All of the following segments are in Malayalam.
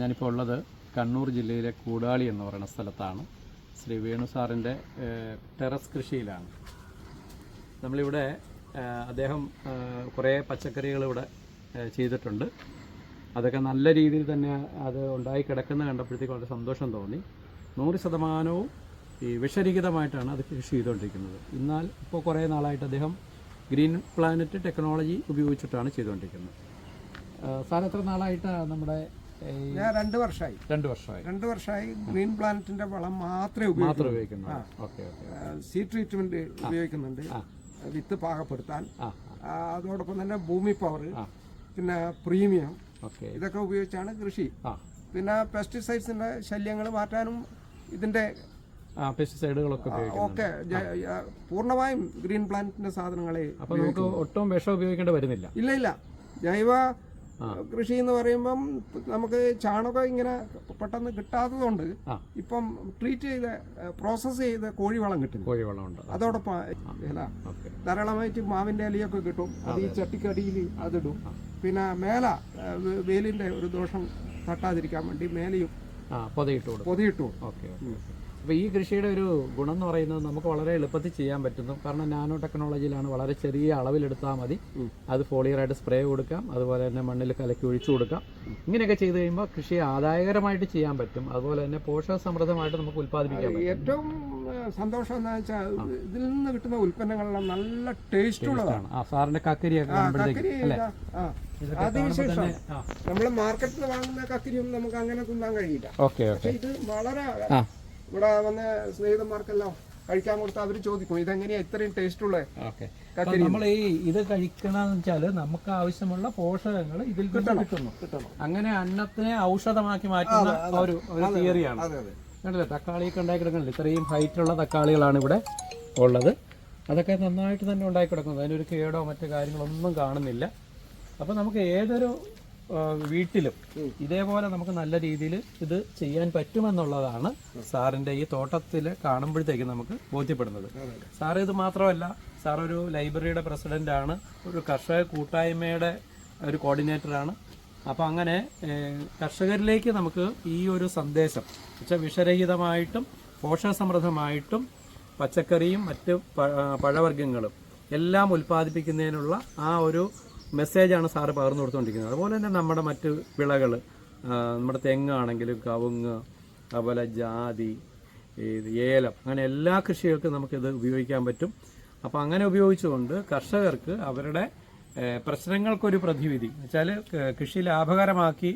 ഞാനിപ്പോൾ ഉള്ളത് കണ്ണൂർ ജില്ലയിലെ കൂടാളി എന്ന് പറയുന്ന സ്ഥലത്താണ്. ശ്രീ വേണു സാറിന്റെ ടെറസ് കൃഷിയിലാണ്. നമ്മളിവിടെ അദ്ദേഹം കുറേ പച്ചക്കറികൾ ഇവിടെ ചെയ്തിട്ടുണ്ട്. അതൊക്കെ നല്ല രീതിയിൽ തന്നെ അത് ഉണ്ടായി കിടക്കുന്ന കണ്ടപ്പോഴത്തേക്ക് വളരെ സന്തോഷം തോന്നി. നൂറ് ശതമാനവും ഈ വിഷരഹിതമായിട്ടാണ് അത് കൃഷി ചെയ്തുകൊണ്ടിരിക്കുന്നത്. എന്നാൽ ഇപ്പോൾ കുറേ നാളായിട്ട് അദ്ദേഹം ഗ്രീൻ പ്ലാനറ്റ് ടെക്നോളജി ഉപയോഗിച്ചിട്ടാണ് ചെയ്തുകൊണ്ടിരിക്കുന്നത്. സാർ എത്ര നാളായിട്ടാണ് നമ്മുടെ ഞാൻ രണ്ട് വർഷമായി രണ്ട് വർഷമായി. രണ്ട് വർഷമായി ഗ്രീൻ പ്ലാനറ്റിന്റെ വളം മാത്രമേ ഉപയോഗിക്കുന്നു ഓക്കെ ഓക്കെ സീ ട്രീറ്റ്മെന്റ് ഉപയോഗിക്കുന്നുണ്ട്. വിത്ത് പാകപ്പെടുത്താൻ. അതോടൊപ്പം തന്നെ ഭൂമി പവർ പിന്നെ പ്രീമിയം ഓക്കെ. ഇതൊക്കെ ഉപയോഗിച്ചാണ് കൃഷി. പിന്നെ പെസ്റ്റിസൈഡ്സിന്റെ ശല്യങ്ങൾ മാറ്റാനും ഇതിന്റെ പെസ്റ്റിസൈഡുകളൊക്കെ ഒക്കെ ജ- പൂർണമായും ഗ്രീൻ പ്ലാന്റിന്റെ സാധനങ്ങളെ നമുക്ക് ഒട്ടും വിഷം ഉപയോഗിക്കേണ്ടി വരുന്നില്ല. ഇല്ല ഇല്ല. ജൈവ കൃഷി എന്ന് പറയുമ്പം നമുക്ക് ചാണകം ഇങ്ങനെ പെട്ടെന്ന് കിട്ടാത്തതുകൊണ്ട്. ഇപ്പം ട്രീറ്റ് ചെയ്ത പ്രോസസ് ചെയ്ത കോഴിവളം കിട്ടുന്നു കോഴിവളമുണ്ട് അതോടൊപ്പം ഇല. ഓക്കെ. ധാരാളമായിട്ട് മാവിന്റെ ഇലയൊക്കെ കിട്ടും. അത് ഈ ചട്ടിക്കടിയിൽ അതിടും. പിന്നെ മേല വേലിന്റെ ഒരു ദോഷം തട്ടാതിരിക്കാൻ വേണ്ടി മേലയും പൊതിയിട്ടു പൊതയിട്ട് ഓക്കെ. അപ്പോൾ ഈ കൃഷിയുടെ ഒരു ഗുണം എന്ന് പറയുന്നത് നമുക്ക് വളരെ എളുപ്പത്തിൽ ചെയ്യാൻ പറ്റുന്നു. കാരണം നാനോ ടെക്നോളജിയിലാണ് വളരെ ചെറിയ അളവിലെടുത്താൽ മതി. അത് ഫോളിയറായിട്ട് സ്പ്രേ കൊടുക്കാം. അതുപോലെ തന്നെ മണ്ണിൽ കലക്കി ഒഴിച്ചു കൊടുക്കാം. ഇങ്ങനെയൊക്കെ ചെയ്ത് കഴിയുമ്പോൾ കൃഷി ആദായകരമായിട്ട് ചെയ്യാൻ പറ്റും. അതുപോലെ തന്നെ പോഷക സമൃദ്ധമായിട്ട് നമുക്ക് ഉൽപ്പാദിപ്പിക്കാം ഏറ്റവും സന്തോഷം എന്താ വെച്ചാൽ ഇതിൽ നിന്ന് കിട്ടുന്ന ഉൽപ്പന്നങ്ങളെല്ലാം നല്ല ടേസ്റ്റ് ഉള്ളതാണ് ആ സാറിന്റെ കക്കരിയൊക്കെ അതിനുശേഷം നമ്മൾ മാർക്കറ്റിൽ വാങ്ങുന്ന കക്കരിയും നമുക്ക് അങ്ങനെ തിന്നാൻ കഴിയില്ല. ഇത് വളരെ ഇവിടെ വന്ന സ്നേഹിതന്മാർക്കെല്ലാം കഴിക്കാൻ കൊടുത്താൽ അവർ ചോദിക്കും ഇതെങ്ങനെയാ ഇത്രയും ടേസ്റ്റ് ഉള്ളത് നമ്മൾ ഈ ഇത് കഴിക്കണമെന്ന് വെച്ചാൽ നമുക്ക് ആവശ്യമുള്ള പോഷകങ്ങൾ ഇതിൽ കിട്ടണം. കിട്ടുന്നു. അങ്ങനെ അന്നത്തിനെ ഔഷധമാക്കി മാറ്റുന്ന ഒരു ഒരു തിയറിയാണ് കണ്ടില്ലേ? തക്കാളിയൊക്കെ ഉണ്ടായി കിടക്കുന്നില്ല ഇത്രയും ഹൈറ്റുള്ള തക്കാളികളാണ് ഇവിടെ ഉള്ളത്. അതൊക്കെ നന്നായിട്ട് തന്നെ ഉണ്ടാക്കി കിടക്കുന്നത് അതിനൊരു കേടോ മറ്റു കാര്യങ്ങളൊന്നും കാണുന്നില്ല. അപ്പോൾ നമുക്ക് ഏതൊരു വീട്ടിലും ഇതേപോലെ നമുക്ക് നല്ല രീതിയിൽ ഇത് ചെയ്യാൻ പറ്റുമെന്നുള്ളതാണ് സാറിന്റെ ഈ തോട്ടത്തിൽ കാണുമ്പോഴത്തേക്ക് നമുക്ക് ബോധ്യപ്പെടുന്നത്. സാർ ഇത് മാത്രമല്ല സാർ ഒരു ലൈബ്രറിയുടെ പ്രസിഡന്റാണ് ഒരു കർഷക കൂട്ടായ്മയുടെ ഒരു കോർഡിനേറ്ററാണ്. അപ്പോൾ അങ്ങനെ കർഷകരിലേക്ക് നമുക്ക് ഈ ഒരു സന്ദേശം വെച്ചാൽ വിഷരഹിതമായിട്ടും പോഷകസമൃദ്ധമായിട്ടും പച്ചക്കറിയും മറ്റ് പഴവർഗങ്ങളും എല്ലാം ഉൽപ്പാദിപ്പിക്കുന്നതിനുള്ള ആ ഒരു മെസ്സേജാണ് സാറ് പകർന്നു കൊടുത്തുകൊണ്ടിരിക്കുന്നത് അതുപോലെ തന്നെ നമ്മുടെ മറ്റ് വിളകൾ നമ്മുടെ തെങ്ങാണെങ്കിലും കവുങ്ങ് അതുപോലെ ജാതി ഏലം അങ്ങനെ എല്ലാ കൃഷികൾക്കും നമുക്കിത് ഉപയോഗിക്കാൻ പറ്റും. അപ്പോൾ അങ്ങനെ ഉപയോഗിച്ചുകൊണ്ട് കർഷകർക്ക് അവരുടെ പ്രശ്നങ്ങൾക്കൊരു പ്രതിവിധി വെച്ചാൽ കൃഷി ലാഭകരമാക്കി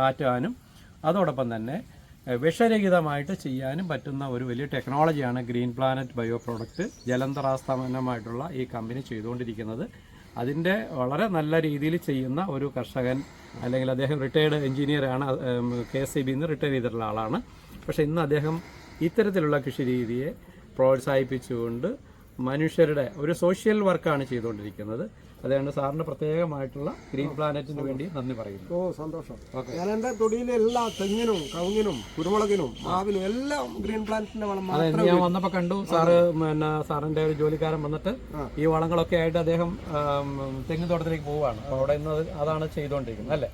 മാറ്റാനും അതോടൊപ്പം തന്നെ വിഷരഹിതമായിട്ട് ചെയ്യാനും പറ്റുന്ന ഒരു വലിയ ടെക്നോളജിയാണ് ഗ്രീൻ പ്ലാനറ്റ് ബയോ പ്രോഡക്റ്റ് ജലന്തറാസ്ഥാപനമായിട്ടുള്ള ഈ കമ്പനി ചെയ്തുകൊണ്ടിരിക്കുന്നത്. അതിന്റെ വളരെ നല്ല രീതിയിൽ ചെയ്യുന്ന ഒരു കർഷകൻ അല്ലെങ്കിൽ അദ്ദേഹം റിട്ടയർഡ് എഞ്ചിനീയറാണ് കെ എസ് സി ബിന്ന് റിട്ടയർ ചെയ്തിട്ടുള്ള ആളാണ്. പക്ഷേ ഇന്ന് അദ്ദേഹം ഇത്തരത്തിലുള്ള കൃഷി രീതിയെ പ്രോത്സാഹിപ്പിച്ചുകൊണ്ട് മനുഷ്യരുടെ ഒരു സോഷ്യൽ വർക്കാണ് ചെയ്തുകൊണ്ടിരിക്കുന്നത്. അതുകൊണ്ട് സാറിന് പ്രത്യേകമായിട്ടുള്ള ഗ്രീൻ പ്ലാനറ്റിന് വേണ്ടി നന്ദി പറയുന്നു. ഓ സന്തോഷം. ഞാൻ എന്റെ തൊടിയിലെ എല്ലാ തെങ്ങിനും കവുങ്ങിനും കുരുമുളകിനും മാവിനും എല്ലാം ഗ്രീൻ പ്ലാനറ്റിന്റെ വളം അതെ ഞാൻ വന്നപ്പോൾ കണ്ടു. സാറ് പിന്നെ സാറിന്റെ ഒരു ജോലിക്കാരൻ വന്നിട്ട് ഈ വളങ്ങളൊക്കെ ആയിട്ട് അദ്ദേഹം തെങ്ങ് തോട്ടത്തിലേക്ക് പോവുകയാണ്. അപ്പോൾ അവിടെ ഇന്ന് അതാണ് ചെയ്തുകൊണ്ടിരിക്കുന്നത് അല്ലേ?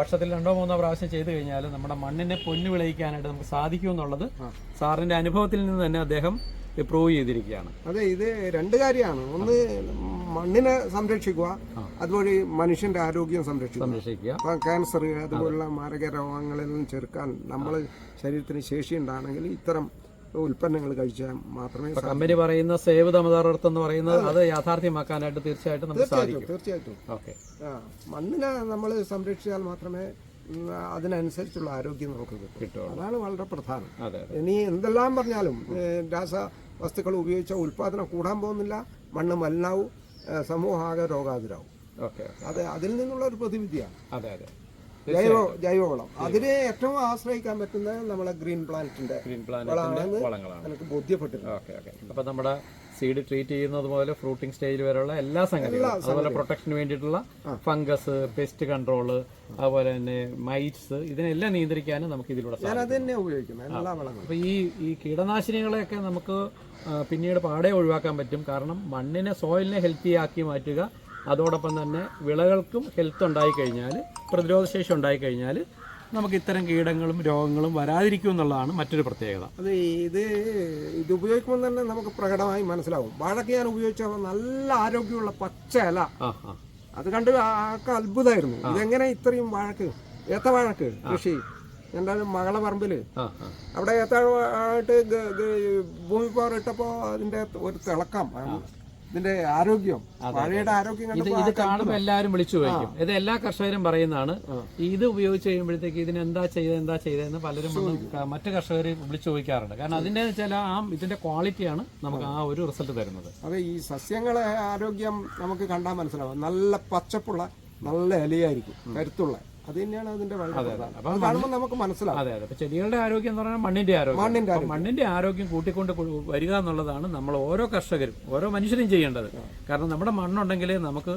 വർഷത്തിൽ രണ്ടോ മൂന്നോ പ്രാവശ്യം ചെയ്തു കഴിഞ്ഞാൽ നമ്മുടെ മണ്ണിനെ പൊന്നു വിളയിക്കാനായിട്ട് നമുക്ക് സാധിക്കുമെന്നുള്ളത് സാറിന്റെ അനുഭവത്തിൽ നിന്ന് തന്നെ അദ്ദേഹം പ്രൂവ് ചെയ്തിരിക്കുകയാണ്. അതെ ഇത് രണ്ട് കാര്യമാണ്. ഒന്ന് മണ്ണിനെ സംരക്ഷിക്കുക അതുവഴി മനുഷ്യന്റെ ആരോഗ്യം സംരക്ഷിക്കുക. ക്യാൻസർ അതുപോലുള്ള മാരക രോഗങ്ങളെല്ലാം ചെറുക്കാൻ നമ്മൾ ശരീരത്തിന് ശേഷി ഉണ്ടാണെങ്കിൽ ഇത്തരം ഉൽപ്പന്നങ്ങൾ കഴിച്ചാൽ മാത്രമേ കമ്പനി പറയുന്ന സേവ് തമതാർത്ഥം എന്ന് പറയുന്നത് അത്. യാഥാർത്ഥ്യമാക്കാനായിട്ട് തീർച്ചയായിട്ടും നമുക്ക് സാധിക്കും. തീർച്ചയായിട്ടും. ഓക്കെ. മണ്ണിനെ നമ്മൾ സംരക്ഷിച്ചാൽ മാത്രമേ അതിനനുസരിച്ചുള്ള ആരോഗ്യം നമുക്ക് കിട്ടും. അതാണ് വളരെ പ്രധാനം. ഇനി എന്തെല്ലാം പറഞ്ഞാലും രാസ വസ്തുക്കൾ ഉപയോഗിച്ച ഉൽപാദനം കൂടാൻ പോകുന്നില്ല മണ്ണ് മലിനാവും. ഏ, രോഗാതിരാവും അത് അതിൽ നിന്നുള്ള ഒരു പ്രതിവിധിയാണ്. അതെ അതെ. ജൈവ ജൈവവളം. അതിനെ ഏറ്റവും ആശ്രയിക്കാൻ പറ്റുന്നത് നമ്മളെ ഗ്രീൻ പ്ലാന്റിന്റെ ഗ്രീൻ പ്ലാന്റ് വളങ്ങളാണ്. എനിക്ക് ബോധ്യപ്പെട്ടിട്ടുണ്ട് ഓക്കെ ഓക്കെ. അപ്പൊ നമ്മുടെ സീഡ് ട്രീറ്റ് ചെയ്യുന്നത് മുതൽ ഫ്രൂട്ടിംഗ് സ്റ്റേജിൽ വരെയുള്ള എല്ലാ സംഗതികളും. അതുപോലെ പ്രൊട്ടക്ഷന് വേണ്ടിയിട്ടുള്ള ഫംഗസ് പെസ്റ്റ് കൺട്രോൾ അതുപോലെ തന്നെ മൈറ്റ്സ് ഇതിനെല്ലാം നിയന്ത്രിക്കാനും നമുക്ക് ഇതിലൂടെ അപ്പൊ ഈ ഈ കീടനാശിനികളെയൊക്കെ നമുക്ക് പിന്നീട് പാടെ ഒഴിവാക്കാൻ പറ്റും. കാരണം മണ്ണിനെ സോയിലിനെ ഹെൽത്തി ആക്കി മാറ്റുക അതോടൊപ്പം തന്നെ വിളകൾക്കും ഹെൽത്ത് ഉണ്ടായി കഴിഞ്ഞാൽ പ്രതിരോധശേഷി ഉണ്ടായി കഴിഞ്ഞാൽ നമുക്ക് ഇത്തരം കീടങ്ങളും രോഗങ്ങളും വരാതിരിക്കും എന്നുള്ളതാണ് മറ്റൊരു പ്രത്യേകത. അത് ഇത് ഇത് ഉപയോഗിക്കുമ്പോൾ തന്നെ നമുക്ക് പ്രകടമായി മനസ്സിലാവും. വാഴയ്ക്ക് ഞാൻ ഉപയോഗിച്ച നല്ല ആരോഗ്യമുള്ള പച്ച ഇല. അത് കണ്ട് ആൾക്ക് അത്ഭുതമായിരുന്നു. ഇതെങ്ങനെ ഇത്രയും വാഴക്ക് ഏത്ത വാഴക്ക് കൃഷി? എന്റെ മകളെ പറമ്പിൽ അവിടെ ഏത്തായിട്ട് ഭൂമി പവർ ഇട്ടപ്പോ അതിന്റെ ഒരു തിളക്കം. ഇതിന്റെ ആരോഗ്യം വാഴയുടെ ആരോഗ്യം ഇത് കാണുമ്പോൾ എല്ലാവരും വിളിച്ചു ചോദിക്കും. ഇത് എല്ലാ കർഷകരും പറയുന്നതാണ്. ഇത് ഉപയോഗിച്ച് കഴിയുമ്പോഴത്തേക്ക് ഇതിന് എന്താ ചെയ്തത് എന്താ ചെയ്തതെന്ന് പലരും വന്ന് മറ്റ് കർഷകർ വിളിച്ചു ചോദിക്കാറുണ്ട്. കാരണം അതിന്റെ വെച്ചാൽ ആ ഇതിന്റെ ക്വാളിറ്റിയാണ് നമുക്ക് ആ. ഒരു റിസൾട്ട് തരുന്നത്. അതെ ഈ സസ്യങ്ങളെ ആരോഗ്യം നമുക്ക് കണ്ടാൽ മനസ്സിലാവും. നല്ല പച്ചപ്പുള്ള നല്ല ഇലയായിരിക്കും കരുത്തുള്ള. അത് തന്നെയാണ് അതിന്റെ കാണുമ്പോൾ നമുക്ക് മനസ്സിലാവും. അതെ അതെ. ചെടികളുടെ ആരോഗ്യം എന്ന് പറഞ്ഞാൽ മണ്ണിന്റെ ആരോഗ്യം. മണ്ണിന്റെ മണ്ണിന്റെ ആരോഗ്യം കൂട്ടിക്കൊണ്ട് വരിക എന്നുള്ളതാണ് നമ്മൾ ഓരോ കർഷകരും ഓരോ മനുഷ്യരും ചെയ്യേണ്ടത്. കാരണം നമ്മുടെ മണ്ണുണ്ടെങ്കിലേ നമുക്ക്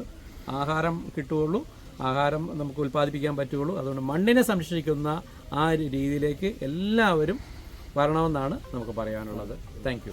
ആഹാരം കിട്ടുകയുള്ളൂ ആഹാരം നമുക്ക് ഉൽപ്പാദിപ്പിക്കാൻ പറ്റുകയുള്ളൂ. അതുകൊണ്ട് മണ്ണിനെ സംരക്ഷിക്കുന്ന ആ രീതിയിലേക്ക് എല്ലാവരും വരണമെന്നാണ് നമുക്ക് പറയാനുള്ളത്. താങ്ക്